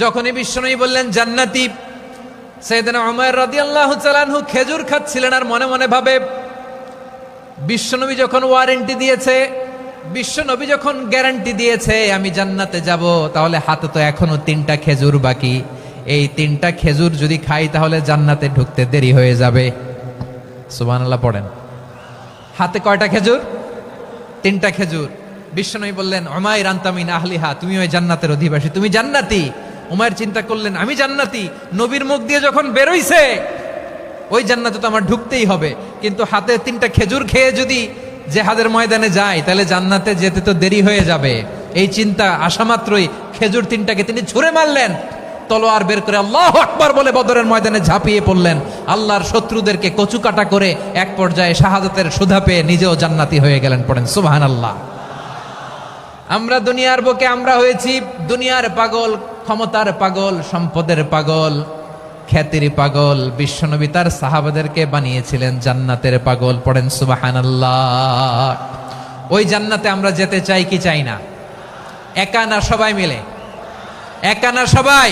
যখনই বিশ্বনবী বললেন, জান্নাতি। সৈয়দনা উমর রাদিয়াল্লাহু তাআলাহু খেজুর খাচ্ছিলেন আর মনে মনে ভাবে বিশ্বনবী যখন ওয়ারেন্টি দিয়েছে বিশ্বনবী যখন গ্যারান্টি দিয়েছে, আমি জান্নাতে যাব, তাহলে হাতে তো এখনও তিনটা খেজুর বাকি। এই তিনটা খেজুর যদি খাই, তাহলে জান্নাতে ঢুকতে দেরি হয়ে যাবে। সুবহানাল্লাহ, পড়েন। হাতে কয়টা খেজুর? তিনটা খেজুর। বিশ্বনবী বললেন ওমাই রান্তামিন আহলিহা তুমি ওই জান্নাতের অধিবাসী, তুমি জান্নাতি। উমায়ের চিন্তা করলেন, আমি জান্নাতি। নবীর মুখ দিয়ে যখন বেরোইছে, ওই জান্নাতে তো আমার ঢুকতেই হবে। কিন্তু হাতে তিনটা খেজুর খেয়ে যদি জেহাদের ময়দানে যায়, তাহলে জান্নাতে যেতে তো দেরি হয়ে যাবে। এই চিন্তা আসা মাত্রই খেজুর তিনটাকে তিনি ছুঁড়ে মারলেন। তলোয়ার বের করে আল্লাহ আকবার বলে বদরের ময়দানে ঝাঁপিয়ে পড়লেন। আল্লাহর শত্রুদেরকে কচু কাটা করে এক পর্যায়ে শাহাদাতের সুধা পেয়ে নিজেও জান্নাতি হয়ে গেলেন পড়েন। সুবাহান আল্লাহ আমরা দুনিয়ার বুকে আমরা হয়েছি দুনিয়ার পাগল ক্ষমতার পাগল, সম্পদের পাগল, খ্যাতির পাগল বিশ্বনবী তার সাহাবাদেরকে বানিয়েছিলেন জান্নাতের পাগল। পড়েন সুবাহান ওই জান্নাতে আমরা যেতে চাই কি চাই না? একা না সবাই মিলে? একা না সবাই?